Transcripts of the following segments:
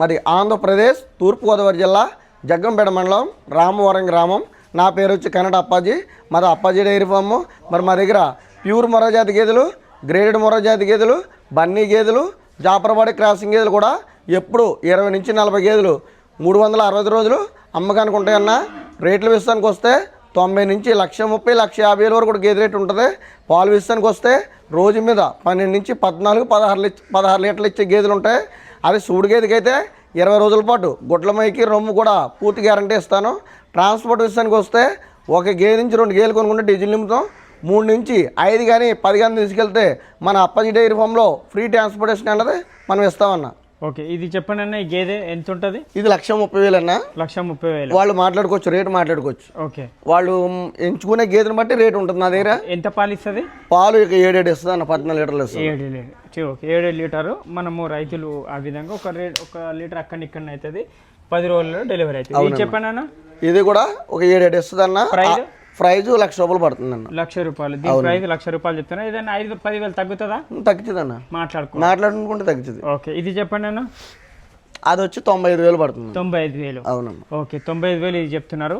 మరి ఆంధ్రప్రదేశ్ తూర్పుగోదావరి జిల్లా జగ్గంపేట మండలం రామవరం గ్రామం. నా పేరు వచ్చి కన్నడ అప్పాజీ. మాది అప్పాజీ డైరీ ఫామ్. మరి మా దగ్గర ప్యూర్ మొరజాతి గేదెలు గ్రేడెడ్ మొరజాతి గేదెలు బన్నీ గేదెలు జాపరవాడి క్రాసింగ్ గేదెలు కూడా ఎప్పుడు ఇరవై నుంచి నలభై గేదెలు మూడు వందల అరవై రోజులు అమ్మకానికి ఉంటాయన్న రేట్ల విషయానికి వస్తే తొంభై నుంచి లక్ష ముప్పై లక్ష యాభై వేల వరకు కూడా గేదె రేటు ఉంటుంది. పాలు విషయానికి వస్తే రోజు మీద పన్నెండు నుంచి పద్నాలుగు పదహారు పదహారు లీటర్లు ఇచ్చే గేదెలు ఉంటాయి. అవి సూడు ఇరవై రోజుల పాటు గుడ్ల మైకి రొమ్ము కూడా పూర్తి గ్యారంటీ ఇస్తాను. ట్రాన్స్పోర్ట్ విషయానికి వస్తే ఒక గేదె నుంచి రెండు గేదెలు కొనుక్కుంటే డీజిల్ నింపుతాం. మూడు నుంచి ఐదు కానీ పది కానీ తీసుకెళ్తే మన అప్పజి డైరీ ఫామ్లో ఫ్రీ ట్రాన్స్పోర్టేషన్ అన్నది మనం ఇస్తామన్నా. ఓకే ఇది చెప్పండి అన్న ఈ గేదె ఎంత ఉంటుంది ఇది లక్ష ముప్పై వేలు అన్న లక్ష ముప్పై వేలు. వాళ్ళు మాట్లాడుకోవచ్చు రేటు మాట్లాడుకోవచ్చు. ఓకే. వాళ్ళు ఎంచుకునే గేదెని బట్టి రేటు ఉంటుంది నా దగ్గర. ఎంత పాలు ఇస్తుంది పాలు ఇక ఏడేడు ఇస్తుంది అన్న పద్నాలుగు లీటర్లు ఇస్తుంది. ఏడు లీటర్ ఓకే ఏడు లీటరు. మనము రైతులు ఆ విధంగా ఒక రేట్ ఒక లీటర్ అక్కడ ఇక్కడ అవుతుంది పది రోజుల్లో డెలివరీ అవుతుంది ఇది చెప్పండి అన్న ఇది కూడా ఒక ఏడేడు ఇస్తుంది అన్న ప్రైజ్? ప్రైజ్ లక్ష రూపాయలు పడుతుంది అన్న లక్ష రూపాయలు. దీని ప్రైస్ లక్ష రూపాయలు చెప్తున్నా. ఏదైనా ఐదు పదివేలు తగ్గుతుందా? తగ్గుతుంది అన్న మాట్లాడుకో. మాట్లాడుకుంటే తగ్గుతుంది. ఓకే. ఇది చెప్పండి అన్న. అది వచ్చి తొంభై ఐదు వేలు పడుతుంది. తొంభై ఐదు వేలు. అవునన్న. ఓకే. తొంభై ఐదు వేలు ఇది చెప్తున్నారు.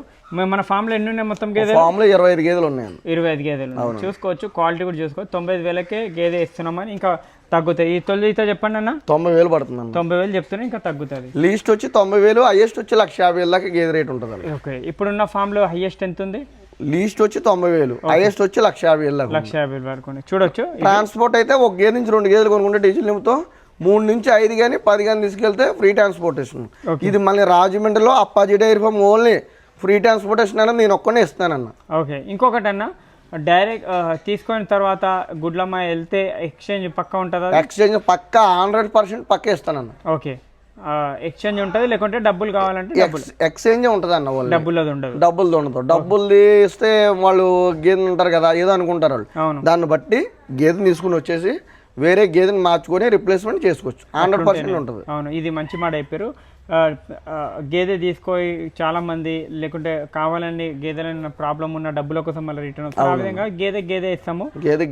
మన ఫామ్లో ఎన్ని ఉన్నాయి మొత్తం గేదె ఫామ్లో ఇరవై ఐదు గేదెలు ఉన్నాయండి ఇరవై ఐదు గేదెలు ఉన్నాయి. చూసుకోవచ్చు. క్వాలిటీ కూడా చూసుకోవచ్చు. తొంభై ఐదు వేలకే గేదె ఇస్తున్నామని ఇంకా తగ్గుతాయి. ఈ తొలి ఈత చెప్పండి అన్న. తొంభై వేలు పడుతుంది అన్న. తొంభై వేలు చెప్తున్నా ఇంకా తగ్గుతుంది. లీస్ట్ వచ్చి తొంభై వేలు హైయెస్ట్ వచ్చి లక్ష యాభై వేల దాకా గేదె రేట్ ఉంటుంది ఓకే. ఇప్పుడున్న ఫామ్లో హైయెస్ట్ ఎంత ఉంది లీస్ట్ వచ్చి తొంభై వేలు హైయెస్ట్ వచ్చి లక్ష యాభై వేలు లక్ష యాభై వేలు ఉన్నాయి. చూడొచ్చు. ట్రాన్స్పోర్ట్ అయితే ఒక గేదె నుంచి రెండు గేదెలు కొనుక్కుంటే డీజిల్ నింపుతాం. మూడు నుంచి ఐదు కానీ పది కానీ తీసుకెళ్తే ఫ్రీ ట్రాన్స్పోర్టేషన్. ఇది మళ్ళీ రాజమండ్రిలో Appaji dairy farm only free transportation అనేది నేను ఒక్కనే ఇస్తానన్న. ఓకే. ఇంకొకటి అన్న డైరెక్ట్ తీసుకున్న తర్వాత గుడ్లమ్మ వెళ్తే ఎక్స్చేంజ్ పక్క ఉంటుందా? ఎక్స్చేంజ్ పక్కా హండ్రెడ్ పర్సెంట్ పక్కా ఇస్తానన్న. ఓకే. ఎక్స్చేంజ్ ఉంటుంది లేకుంటే డబ్బులు కావాలంటే ఎక్స్చేంజ్ ఉంటుంది అన్న వాళ్ళు. డబ్బులు అది ఉండదు. డబ్బులు ఉండదు. డబ్బులు ఇస్తే వాళ్ళు గేదెలు ఉంటారు కదా ఏదో అనుకుంటారు వాళ్ళు. దాన్ని బట్టి గేదెని తీసుకుని వచ్చేసి వేరే గేదెని మార్చుకొని రిప్లేస్మెంట్ చేసుకోవచ్చు. హండ్రెడ్ పర్సెంట్ ఉంటుంది. అవును ఇది మంచి మాట చెప్పారు. ఆ, గేదె తీసుకొని చాలా మంది లేకుంటే కావాలని గేదెల ప్రాబ్లం ఉన్న డబ్బుల కోసం మళ్ళీ రిటర్న్ ఆ విధంగా గేదె గేదె ఇస్తాము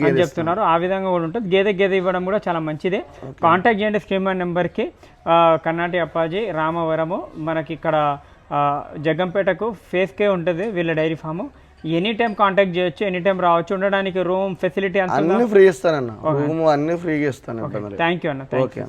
అని చెప్తున్నారు. ఆ విధంగా కూడా ఉంటుంది. గేదె గేదె ఇవ్వడం కూడా చాలా మంచిదే. కాంటాక్ట్ చేయండి స్క్రీన్ నెంబర్కి. కర్ణాటి అప్పాజీ రామవరము మనకి ఇక్కడ జగ్గంపేటకు ఫేస్కే ఉంటుంది. వీళ్ళ dairy farm. Any time contact చేయొచ్చు ఎనీ టైం రావచ్చు. ఉండడానికి రూమ్ ఫెసిలిటీ అన్ని ఫ్రీ ఇస్తానన్న. రూమ్ అన్ని ఫ్రీగా ఇస్తాను. థ్యాంక్ యూ అన్న. ఓకే